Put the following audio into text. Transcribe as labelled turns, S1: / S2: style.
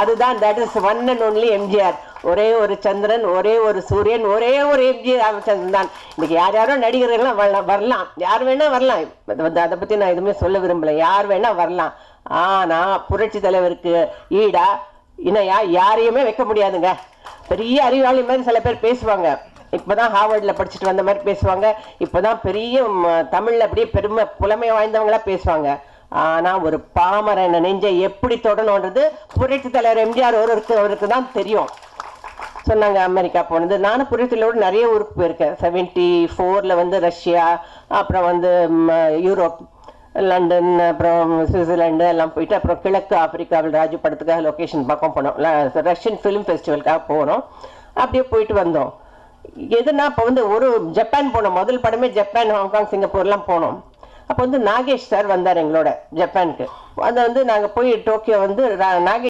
S1: அதுதான் that is one and only MGR ஒரே ஒரு சந்திரன் ஒரே ஒரு சூரியன் ஒரே ஒரு எம்ஜிஆர் ராமச்சந்திரன் தான் இன்னைக்கு யார் யாரோ நடிகர்கள்லாம் வரலாம் வரலாம். யார் வேணா வரலாம். வந்து அதை பத்தி நான் எதுவுமே சொல்ல விரும்பலை. யார் வேணா வரலாம். ஆனா புரட்சி தலைவருக்கு ஈடா இணையா யாரையுமே வைக்க முடியாதுங்க. பெரிய அறிவாளி மாதிரி சில பேர் பேசுவாங்க. இப்போதான் ஹார்வர்டில் படிச்சுட்டு வந்த மாதிரி பேசுவாங்க. இப்போதான் பெரிய தமிழில் தமிழ்ல அப்படியே பெருமை புலமை வாய்ந்தவங்களா பேசுவாங்க. ஆனா ஒரு பாமரன் நெஞ்சை எப்படி தொடணும்ன்றது புரட்சி தலைவர் எம்ஜிஆர் ஒருவருக்கு அவருக்கு தான் தெரியும். சொன்னாங்க அமெரிக்கா போனது. நானும் புரட்சியிலோடு நிறைய ஊருக்கு போயிருக்கேன். செவன்டி ஃபோரில் வந்து ரஷ்யா அப்புறம் வந்து யூரோப் லண்டன் அப்புறம் சுவிட்சர்லாண்டு எல்லாம் போயிட்டு அப்புறம் கிழக்கு ஆப்பிரிக்காவில் ராஜு படத்துக்காக லொக்கேஷன் பக்கம் போனோம். ரஷ்யன் ஃபிலிம் ஃபெஸ்டிவலுக்காக போனோம். அப்படியே போயிட்டு வந்தோம். எதுனா இப்போ வந்து ஒரு ஜப்பான் போனோம். முதல் படமே ஜப்பான் ஹாங்காங் சிங்கப்பூர்லாம் போனோம். அப்போ வந்து நாகேஷ் சார் வந்தார் எங்களோட ஜப்பானுக்கு. அதை வந்து நாங்கள் போய் டோக்கியோ வந்து நாகேஷ்